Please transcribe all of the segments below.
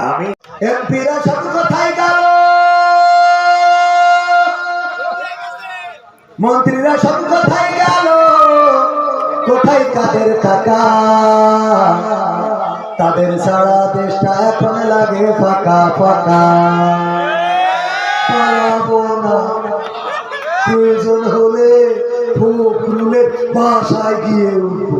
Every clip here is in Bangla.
আমি এমপিরা সব কোথায় গেল। মন্ত্রীরা সব কোথায় গেল। কোথায় কাদের টাকা? তাদের সারা দেশটা এখন লাগে ফাঁকা ফাঁকা। না। প্রয়োজন হলে ফখরুলের বাসায় গিয়ে উঠবো।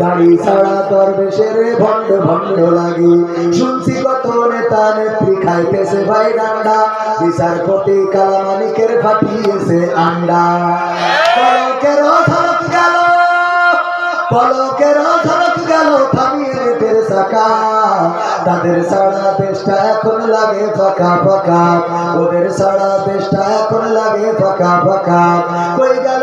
গাড়ি ছাড়া দরবেশের ভণ্ড ভণ্ড লাগে। শুনছি কত নেতা নেত্রী খাইতেছে ভাই ডান্ডা। বিচারপতি কালামানিকের ফাটিয়েছে আন্ডা। পলকের ধরক গেল, পলকের ধরক গেল, থামিয়ে নেটের তাদের সারা দেশটা এখন লাগে ফাঁকা ফাঁকা। ওদের সারা দেশটা এখন লাগে ফাঁকা ফাঁকা। কই গেল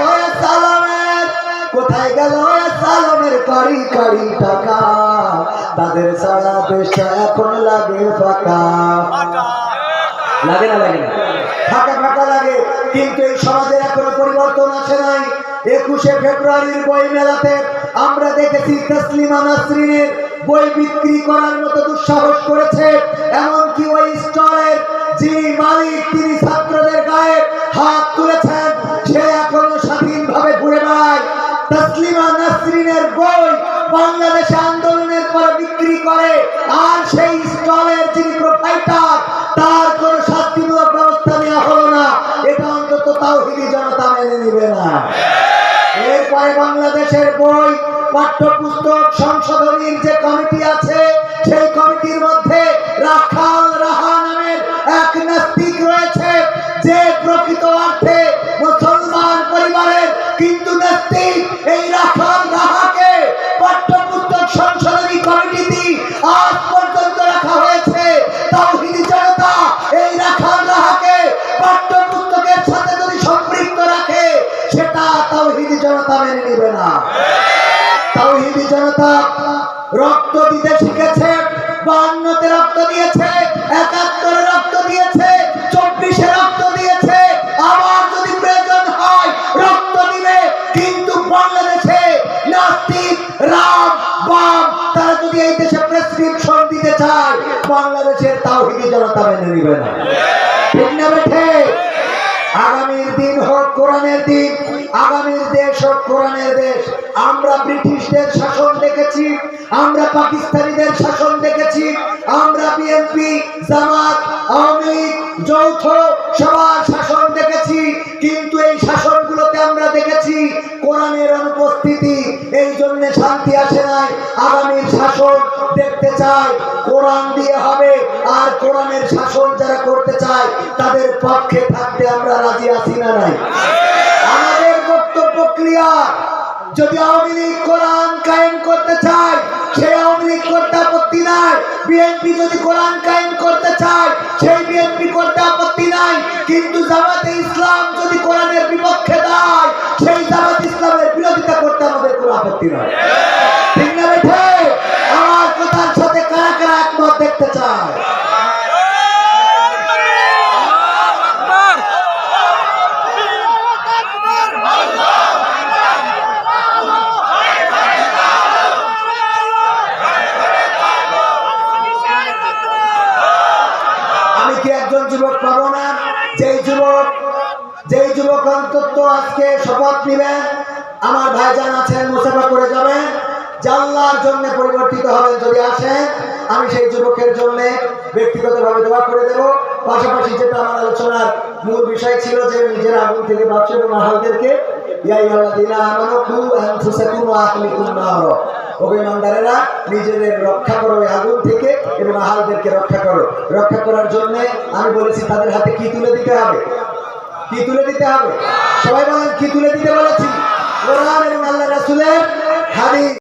কোথায় গেল সালামের কারি কারি টাকা তাদের সারা দেশটা এখন লাগে ফাঁকা। লাগে না লাগে না? ফাঁকা ফাঁকা লাগে। কিন্তু এই সমাজের এখনও পরিবর্তন আসে নাই। একুশে ফেব্রুয়ারির বই মেলাতে আমরা দেখেছি তসলিমা নাসরিনের বই বিক্রি করার মতো দুঃসাহস করেছে। এমনকি ওই স্টলের যিনি মালিক, তিনি তসলিমা নাসরিনের বই বাংলাদেশে আন্দোলনের পরে বিক্রি করে, আর সেই স্টলের যিনি প্রোপাইটার তার কোনো শাস্তিমূলক ব্যবস্থা নেওয়া হলো না। এটা অন্তত তাওহিদি জনতা মেনে নিবে না। এরপরে বাংলাদেশের বই, পাঠ্যপুস্তক সংশোধনীর যে কমিটি আছে, সেই কমিটির মধ্যে রাখাল রাহা নামের এক নাস্তিক রয়েছে, যে প্রকৃত অর্থে মুসলমান পরিবারের কিন্তু নাস্তিক। এই জনতা মেনে নেবে না। তাওহিদি জনতা রক্ত দিতে শিখেছে, বান্নতে রক্ত দিয়েছে, একাত্তরে রক্ত দিয়েছে, চব্বিশে রক্ত দিবে। না। আগামীর দিন হোক, কোরআনের দিন, আগামীর দেশ হোক কোরআনের দেশ। আমরা ব্রিটিশদের শাসন দেখেছি আমরা পাকিস্তানিদের শাসন দেখেছি আমরা বিএনপি জামাত, আওয়ামী যৌথ সবার শাসন দেখেছি কিন্তু এই শাসনগুলোতে আমরা দেখেছি কোরআনের অনুপস্থিতি, এই জন্য শান্তি আসে নাই। আগামীর শাসন দেখতে চাই, কোরআন দিয়ে হবে, আর কোরআনের শাসন যারা করতে চায়, তাদের পক্ষে থাকতে আমরা রাজি আছি না নাই। আমাদের প্রক্রিয়া যদি আওয়ামী লীগ কোরআন কায়েম করতে চায়, সেই আওয়ামী লীগ করতে আপত্তি নাই। বিএনপি যদি কোরআন কায়েম করতে চায়, সেই বিএনপি করতে আপত্তি নাই। কিন্তু জামাতে ইসলাম যদি কোরআনের বিপক্ষে দেয়, সেই জামাত ইসলামের বিরোধিতা করতে আমাদের কোনো আপত্তি নয় আজকে শপথ নিবেন। আমার ভাইজান আছেন, মুসাফা করে যাবেন। জাল্লার জন্য পরিবর্তিত হবেন যদি আসেন, আমি সেই যুবকের জন্য ব্যক্তিগতভাবে দোয়া করে দেব। পাশাপাশি যেটা আমার আলোচনার মূল বিষয় ছিল যে নিজের আগুন থেকে বাচ্চা এবং আহালদেরকে আমি বলেছি, তাদের হাতে কি তুলে দিতে হবে? কি তুলে দিতে হবে? সবাই বলেন, কি তুলে দিতে বলেছি? কোরআন এবং আল্লাহ রাসুলের হাদিস।